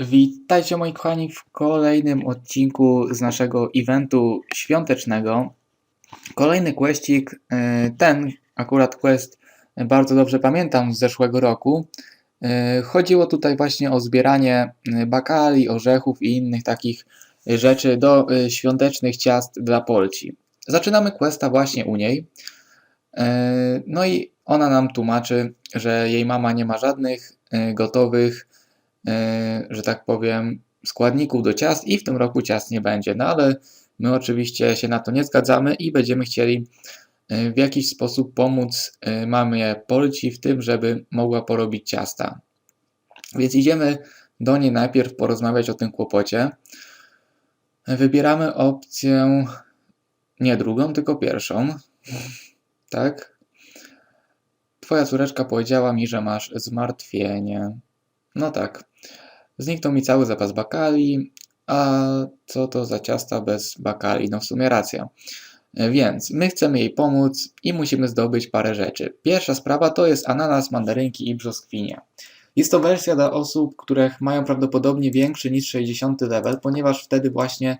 Witajcie moi kochani w kolejnym odcinku z naszego eventu świątecznego. Kolejny questik, y, ten akurat quest bardzo dobrze pamiętam z zeszłego roku. Y, Chodziło tutaj właśnie o zbieranie y, bakali, orzechów i innych takich rzeczy do świątecznych ciast dla Polci. Zaczynamy questa właśnie u niej. No i ona nam tłumaczy, że jej mama nie ma żadnych gotowych e, że tak powiem, składników do ciast i w tym roku ciast nie będzie. No ale my oczywiście się na to nie zgadzamy i będziemy chcieli e, w jakiś sposób pomóc e, mamie Polci w tym, żeby mogła porobić ciasta. Więc idziemy do niej najpierw porozmawiać o tym kłopocie. Wybieramy opcję nie drugą, tylko pierwszą. Tak? Twoja córeczka powiedziała mi, że masz zmartwienie. No tak. Zniknął mi cały zapas bakali, a co to za ciasta bez bakali? No w sumie racja. E, Więc my chcemy jej pomóc i musimy zdobyć parę rzeczy. Pierwsza sprawa to jest ananas, mandarynki i brzoskwinie. Jest to wersja dla osób, które mają prawdopodobnie większy niż 60 level, ponieważ wtedy właśnie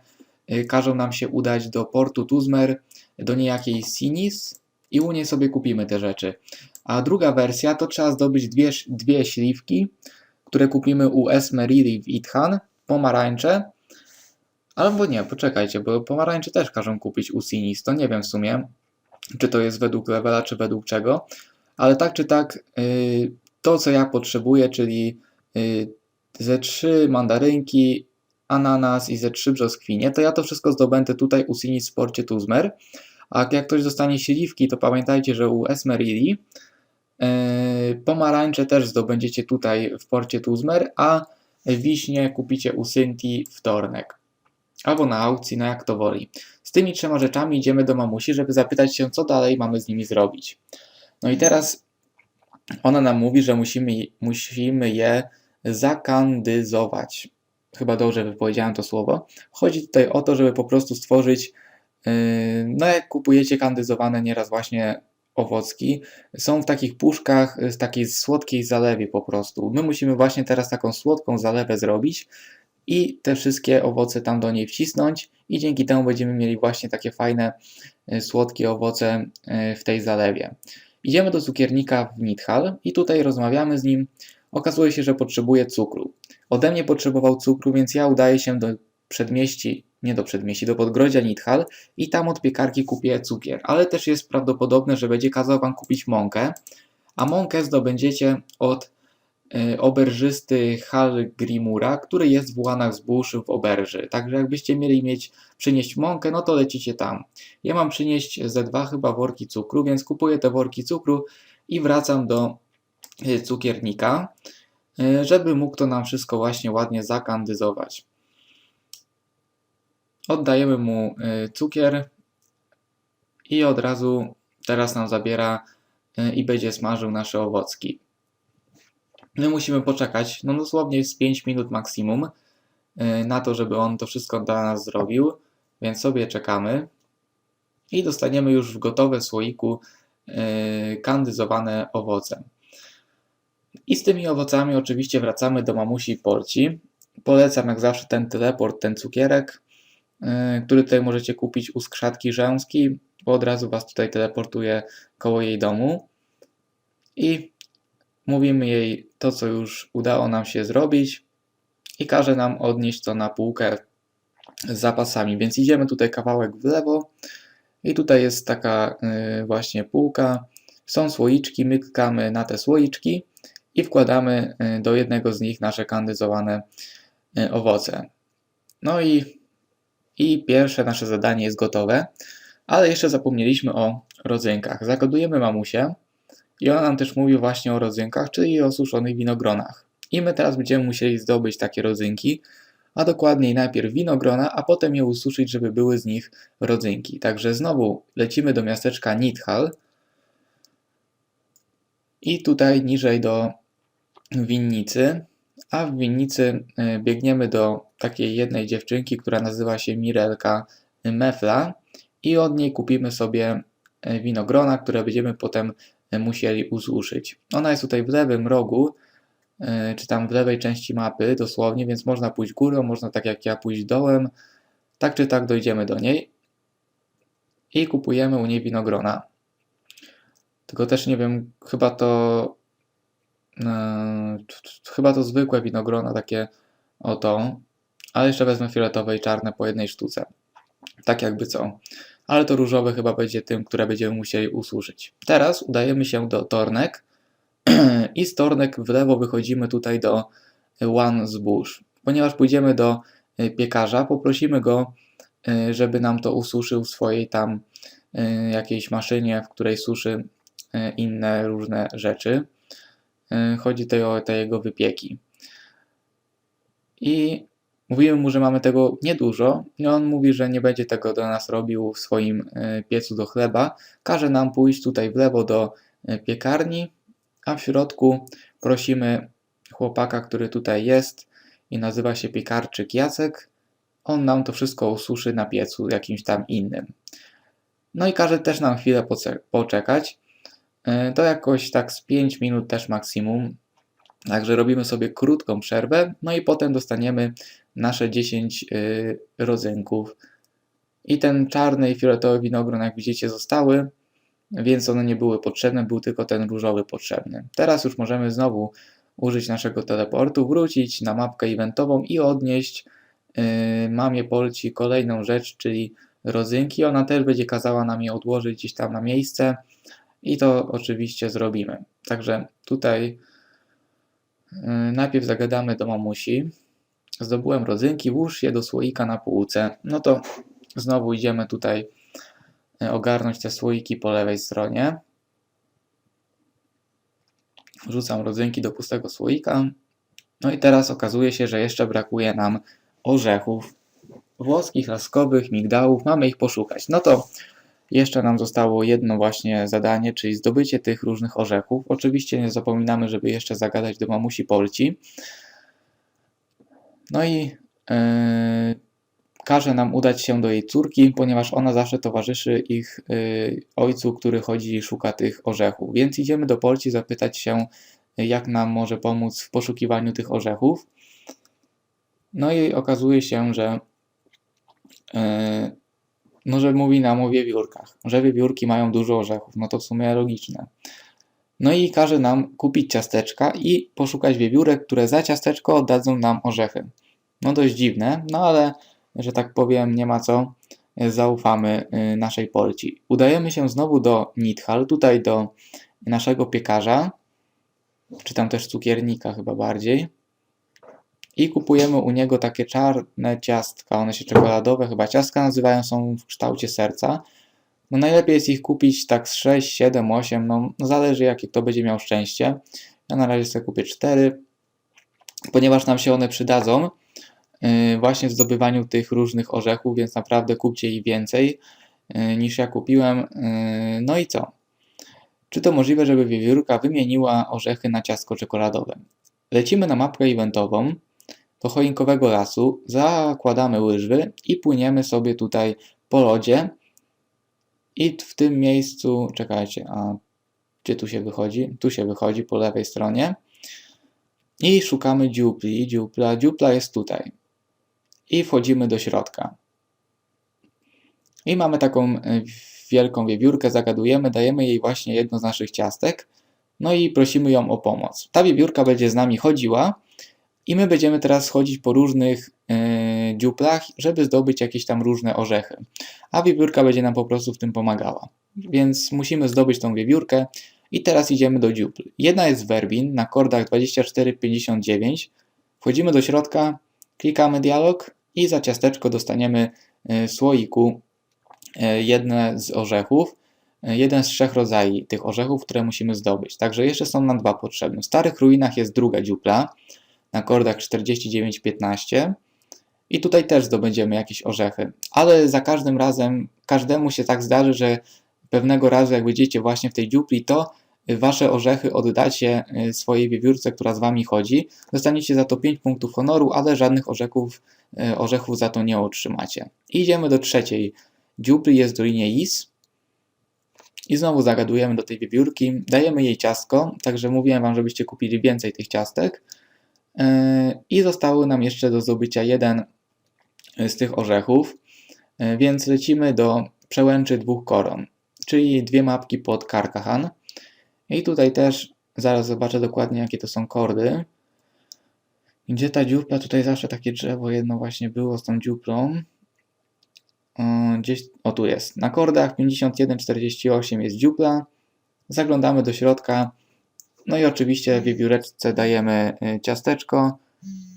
y, każą nam się udać do portu Tuzmer, do niejakiej Sinis i u niej sobie kupimy te rzeczy. A druga wersja to trzeba zdobyć dwie, dwie śliwki, które kupimy u Esmeriri w Ithan, pomarańcze, albo nie, poczekajcie, bo pomarańcze też każą kupić u Sinis, to nie wiem w sumie, czy to jest według levela, czy według czego, ale tak czy tak, yy, to co ja potrzebuję, czyli yy, ze trzy mandarynki, ananas i ze trzy brzoskwinie, to ja to wszystko zdobędę tutaj u Sinis w porcie Tuzmer, a jak ktoś dostanie śliwki, to pamiętajcie, że u Esmeriri Yy, Pomarańcze też zdobędziecie tutaj w porcie Tuzmer, a wiśnie kupicie u Synti wtornek. Albo na aukcji, no jak to woli. Z tymi trzema rzeczami idziemy do mamusi, żeby zapytać się, co dalej mamy z nimi zrobić. No i teraz ona nam mówi, że musimy, musimy je zakandyzować. Chyba dobrze wypowiedziałem to słowo. Chodzi tutaj o to, żeby po prostu stworzyć, yy, no jak kupujecie kandyzowane nieraz właśnie owocki, są w takich puszkach z takiej słodkiej zalewie po prostu. My musimy właśnie teraz taką słodką zalewę zrobić i te wszystkie owoce tam do niej wcisnąć i dzięki temu będziemy mieli właśnie takie fajne, y, słodkie owoce y, w tej zalewie. Idziemy do cukiernika w Nidhal i tutaj rozmawiamy z nim. Okazuje się, że potrzebuje cukru. Ode mnie potrzebował cukru, więc ja udaję się do przedmieści, nie do przedmieści, do Podgrodzia Nidhal i tam od piekarki kupię cukier. Ale też jest prawdopodobne, że będzie kazał Wam kupić mąkę, a mąkę zdobędziecie od y, oberżysty Hal Grimura, który jest w łanach zbóż w oberży. Także jakbyście mieli mieć przynieść mąkę, no to lecicie tam. Ja mam przynieść ze dwa chyba worki cukru, więc kupuję te worki cukru i wracam do y, cukiernika, y, żeby mógł to nam wszystko właśnie ładnie zakandyzować. Oddajemy mu y, cukier i od razu teraz nam zabiera y, i będzie smażył nasze owocki. My musimy poczekać, no dosłownie z 5 minut maksimum y, na to, żeby on to wszystko dla nas zrobił, więc sobie czekamy i dostaniemy już w gotowe słoiku kandyzowane owoce. I z tymi owocami oczywiście wracamy do mamusi Porci. Polecam jak zawsze ten teleport, ten cukierek, który tutaj możecie kupić u skrzatki rzęskiej, bo od razu Was tutaj teleportuje koło jej domu. I mówimy jej to, co już udało nam się zrobić i każe nam odnieść to na półkę z zapasami. Więc idziemy tutaj kawałek w lewo i tutaj jest taka yy, właśnie półka. Są słoiczki, my klikamy na te słoiczki i wkładamy yy, do jednego z nich nasze kandyzowane owoce. No i, i pierwsze nasze zadanie jest gotowe, ale jeszcze zapomnieliśmy o rodzynkach. Zakodujemy mamusię i ona nam też mówi właśnie o rodzynkach, czyli o suszonych winogronach. I my teraz będziemy musieli zdobyć takie rodzynki, a dokładniej najpierw winogrona, a potem je ususzyć, żeby były z nich rodzynki. Także znowu lecimy do miasteczka Nidhal i tutaj niżej do winnicy, a w winnicy y, biegniemy do takiej jednej dziewczynki, która nazywa się Mirelka Mefla i od niej kupimy sobie y, winogrona, które będziemy potem y, musieli ususzyć. Ona jest tutaj w lewym rogu e, czy tam w lewej części mapy dosłownie, więc można pójść górą, można tak jak ja pójść dołem. Tak czy tak dojdziemy do niej i kupujemy u niej winogrona. Tylko też nie wiem, chyba to e, chyba to zwykłe winogrona, takie oto, ale jeszcze wezmę fioletowe i czarne po jednej sztuce. Tak jakby co. Ale to różowe chyba będzie tym, które będziemy musieli ususzyć. Teraz udajemy się do Tornek i z Tornek w lewo wychodzimy tutaj do One Zbóż. Ponieważ pójdziemy do e, piekarza, poprosimy go, e, żeby nam to ususzył w swojej tam e, jakiejś maszynie, w której suszy inne różne rzeczy. Chodzi tutaj o te jego wypieki. I mówimy mu, że mamy tego niedużo i on mówi, że nie będzie tego do nas robił w swoim piecu do chleba. Każe nam pójść tutaj w lewo do piekarni, a w środku prosimy chłopaka, który tutaj jest i nazywa się piekarczyk Jacek. On nam to wszystko ususzy na piecu jakimś tam innym. No i każe też nam chwilę poczekać. E, to jakoś tak z 5 minut też maksimum. Także robimy sobie krótką przerwę, no i potem dostaniemy nasze 10 e, rodzynków. I ten czarny i fioletowy winogron, jak widzicie, zostały, więc one nie były potrzebne, był tylko ten różowy potrzebny. Teraz już możemy znowu użyć naszego teleportu, wrócić na mapkę eventową i odnieść yy, mamie Polci kolejną rzecz, czyli rodzynki. Ona też będzie kazała nam je odłożyć gdzieś tam na miejsce i to oczywiście zrobimy. Także tutaj najpierw zagadamy do mamusi. Zdobyłem rodzynki, włóż je do słoika na półce. No to znowu idziemy tutaj yy, ogarnąć te słoiki po lewej stronie. Wrzucam rodzynki do pustego słoika. No i teraz okazuje się, że jeszcze brakuje nam orzechów włoskich, laskowych, migdałów. Mamy ich poszukać. No to jeszcze nam zostało jedno właśnie zadanie, czyli zdobycie tych różnych orzechów. Oczywiście nie zapominamy, żeby jeszcze zagadać do mamusi Polci. No i yy, każe nam udać się do jej córki, ponieważ ona zawsze towarzyszy ich yy, ojcu, który chodzi i szuka tych orzechów. Więc idziemy do Polci zapytać się, jak nam może pomóc w poszukiwaniu tych orzechów. No i okazuje się, że yy, no, że mówi nam o wiewiórkach, że wiewiórki mają dużo orzechów, no to w sumie logiczne. No i każe nam kupić ciasteczka i poszukać wiewiórek, które za ciasteczko oddadzą nam orzechy. No dość dziwne, no ale że tak powiem, nie ma co, zaufamy e, naszej Polci. Udajemy się znowu do Nithal, tutaj do naszego piekarza, czy tam też cukiernika chyba bardziej. I kupujemy u niego takie czarne ciastka, one się czekoladowe, chyba ciastka nazywają, są w kształcie serca. No najlepiej jest ich kupić tak z 6, 7, 8, no zależy jakie kto będzie miał szczęście. Ja na razie sobie kupię 4, ponieważ nam się one przydadzą Y, właśnie w zdobywaniu tych różnych orzechów, więc naprawdę kupcie ich więcej y, niż ja kupiłem. Y, no i co? Czy to możliwe, żeby wiewiórka wymieniła orzechy na ciastko czekoladowe? Lecimy na mapkę eventową do choinkowego lasu, zakładamy łyżwy i płyniemy sobie tutaj po lodzie i w tym miejscu, czekajcie, a gdzie tu się wychodzi? Tu się wychodzi po lewej stronie i szukamy dziupli. Dziupla, dziupla jest tutaj i wchodzimy do środka. I mamy taką e, wielką wiewiórkę, zagadujemy, dajemy jej właśnie jedno z naszych ciastek, no i prosimy ją o pomoc. Ta wiewiórka będzie z nami chodziła i my będziemy teraz chodzić po różnych yy, dziuplach, żeby zdobyć jakieś tam różne orzechy. A wiewiórka będzie nam po prostu w tym pomagała. Więc musimy zdobyć tą wiewiórkę i teraz idziemy do dziupl. Jedna jest werbin na kordach 24,59. Wchodzimy do środka, klikamy dialog i za ciasteczko dostaniemy e, w słoiku e, jedne z orzechów, e, jeden z trzech rodzajów tych orzechów, które musimy zdobyć. Także jeszcze są nam dwa potrzebne. W starych ruinach jest druga dziupla na kordach 49-15 i tutaj też zdobędziemy jakieś orzechy, ale za każdym razem, każdemu się tak zdarzy, że pewnego razu jak będziecie właśnie w tej dziupli, to wasze orzechy oddacie swojej wiewiórce, która z wami chodzi. Dostaniecie za to 5 punktów honoru, ale żadnych orzechów E, orzechów za to nie otrzymacie. Idziemy do trzeciej. Dziupli jest Dolinie Is. I znowu zagadujemy do tej wiewiórki, dajemy jej ciastko, także mówiłem Wam, żebyście kupili więcej tych ciastek. Yy, I zostały nam jeszcze do zdobycia jeden z tych orzechów, yy, więc lecimy do przełęczy dwóch koron, czyli dwie mapki pod Karkahan. I tutaj też zaraz zobaczę dokładnie, jakie to są kordy. Gdzie ta dziupla? Tutaj zawsze takie drzewo jedno właśnie było z tą dziuplą. Gdzieś, o tu jest. Na kordach 51-48 jest dziupla. Zaglądamy do środka. No i oczywiście wiewióreczce dajemy y, ciasteczko,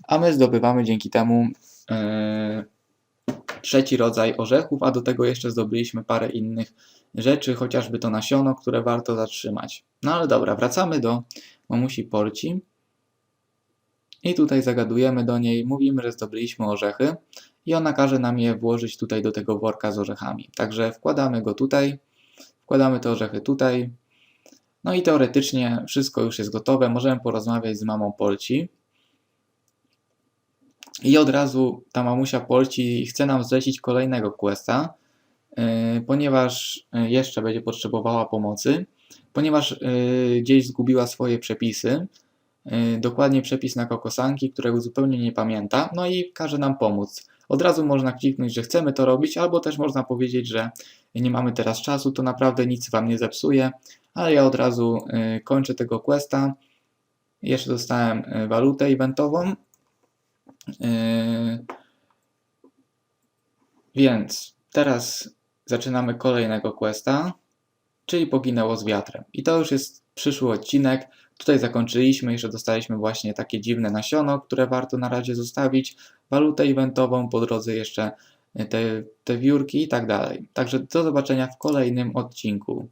a my zdobywamy dzięki temu yy, trzeci rodzaj orzechów, a do tego jeszcze zdobyliśmy parę innych rzeczy, chociażby to nasiono, które warto zatrzymać. No ale dobra, wracamy do mamusi Polci. I tutaj zagadujemy do niej, mówimy, że zdobyliśmy orzechy i ona każe nam je włożyć tutaj do tego worka z orzechami. Także wkładamy go tutaj, wkładamy te orzechy tutaj. No i teoretycznie wszystko już jest gotowe. Możemy porozmawiać z mamą Polci. I od razu ta mamusia Polci chce nam zlecić kolejnego questa, yy, ponieważ yy, jeszcze będzie potrzebowała pomocy, ponieważ yy, gdzieś zgubiła swoje przepisy, yy, dokładnie przepis na kokosanki, którego zupełnie nie pamięta, no i każe nam pomóc. Od razu można kliknąć, że chcemy to robić, albo też można powiedzieć, że nie mamy teraz czasu, to naprawdę nic Wam nie zepsuje, ale ja od razu yy, kończę tego questa. Jeszcze dostałem yy, walutę eventową, Yy, Więc teraz zaczynamy kolejnego questa, czyli poginęło z wiatrem. I to już jest przyszły odcinek. Tutaj zakończyliśmy, jeszcze dostaliśmy właśnie takie dziwne nasiono, które warto na razie zostawić, walutę eventową, po drodze jeszcze te, te wiórki i tak dalej. Także do zobaczenia w kolejnym odcinku.